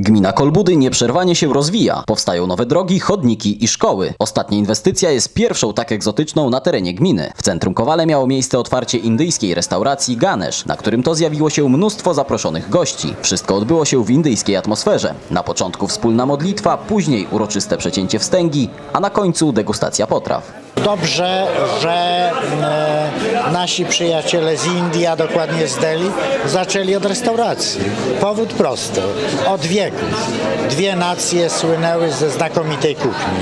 Gmina Kolbudy nieprzerwanie się rozwija. Powstają nowe drogi, chodniki i szkoły. Ostatnia inwestycja jest pierwszą tak egzotyczną na terenie gminy. W centrum Kowale miało miejsce otwarcie indyjskiej restauracji Ganesh, na którym to zjawiło się mnóstwo zaproszonych gości. Wszystko odbyło się w indyjskiej atmosferze. Na początku wspólna modlitwa, później uroczyste przecięcie wstęgi, a na końcu degustacja potraw. Dobrze, że e, nasi przyjaciele z Indii, a dokładnie z Delhi, zaczęli od restauracji. Powód prosty. Od wieków dwie nacje słynęły ze znakomitej kuchni.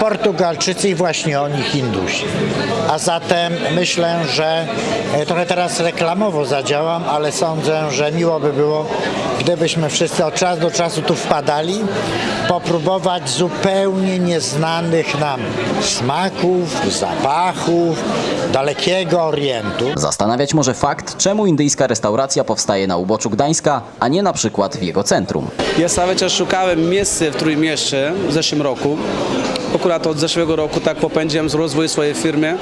Portugalczycy i właśnie oni Hindusi. A zatem myślę, że e, trochę teraz reklamowo zadziałam, ale sądzę, że miło by było, gdybyśmy wszyscy od czasu do czasu tu wpadali, popróbować zupełnie nieznanych nam smaków, zapachów, dalekiego Orientu. Zastanawiać może fakt, czemu indyjska restauracja powstaje na uboczu Gdańska, a nie na przykład w jego centrum. Ja cały czas szukałem miejsca w Trójmieście w zeszłym roku. Akurat od zeszłego roku tak popędziłem z rozwoju swojej firmy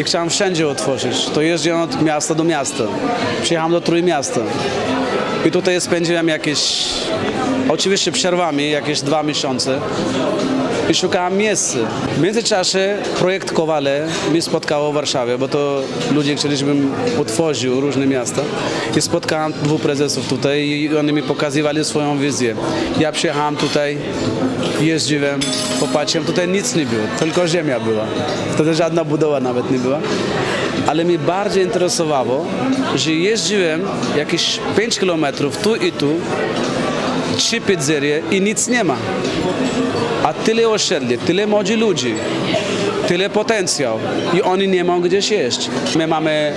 i chciałem wszędzie otworzyć. To jeździłem od miasta do miasta. Przyjechałem do Trójmiasta. I tutaj spędziłem jakieś, oczywiście przerwami, jakieś dwa miesiące. I szukałem miejsca. W międzyczasie projekt Kowale mnie spotkało w Warszawie, bo to ludzie chcieli, żebym otworzył różne miasta. I spotkałem dwóch prezesów tutaj i oni mi pokazywali swoją wizję. Ja przyjechałem tutaj, jeździłem, popatrzyłem, tutaj nic nie było, tylko ziemia była. Wtedy żadna budowa nawet nie była. Ale mnie bardziej interesowało, że jeździłem jakieś 5 kilometrów tu i tu, trzy pizzerie i nic nie ma. A tyle osiedli, tyle młodzi ludzi, tyle potencjał i oni nie mają gdzie jeść. My mamy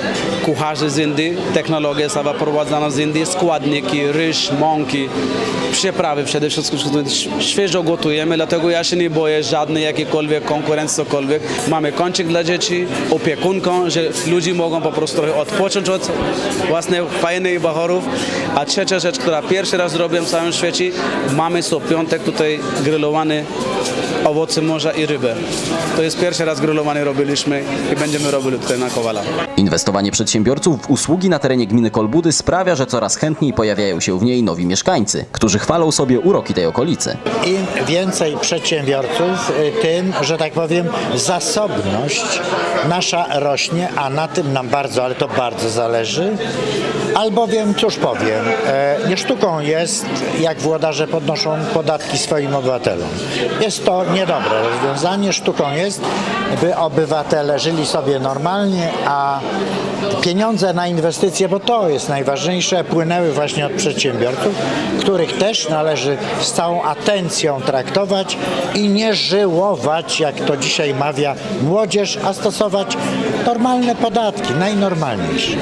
kucharzy z Indii, technologia jest prowadzona z Indii, składniki, ryż, mąki, przyprawy przede wszystkim świeżo gotujemy, dlatego ja się nie boję żadnej jakiejkolwiek konkurencji, cokolwiek. Mamy kącik dla dzieci, opiekunką, że ludzie mogą po prostu trochę odpocząć od własnych fajnych bachorów. A trzecia rzecz, która pierwszy raz zrobiłem w całym świecie, mamy co piątek tutaj grillowany owoce morza i rybę. To jest pierwszy raz grillowany robiliśmy i będziemy robili tutaj na Kowala. Inwestowanie przedsiębiorców w usługi na terenie gminy Kolbudy sprawia, że coraz chętniej pojawiają się w niej nowi mieszkańcy, którzy chwalą sobie uroki tej okolicy. Im więcej przedsiębiorców, y, tym, że tak powiem, zasobność nasza rośnie, a na tym nam bardzo, ale to bardzo zależy. Albowiem, cóż powiem, e, nie sztuką jest, jak włodarze podnoszą podatki swoim obywatelom. Jest to niedobre rozwiązanie. Sztuką jest, by obywatele żyli sobie normalnie, a pieniądze na inwestycje, bo to jest najważniejsze, płynęły właśnie od przedsiębiorców, których też należy z całą atencją traktować i nie żyłować, jak to dzisiaj mawia młodzież, a stosować normalne podatki, najnormalniejsze.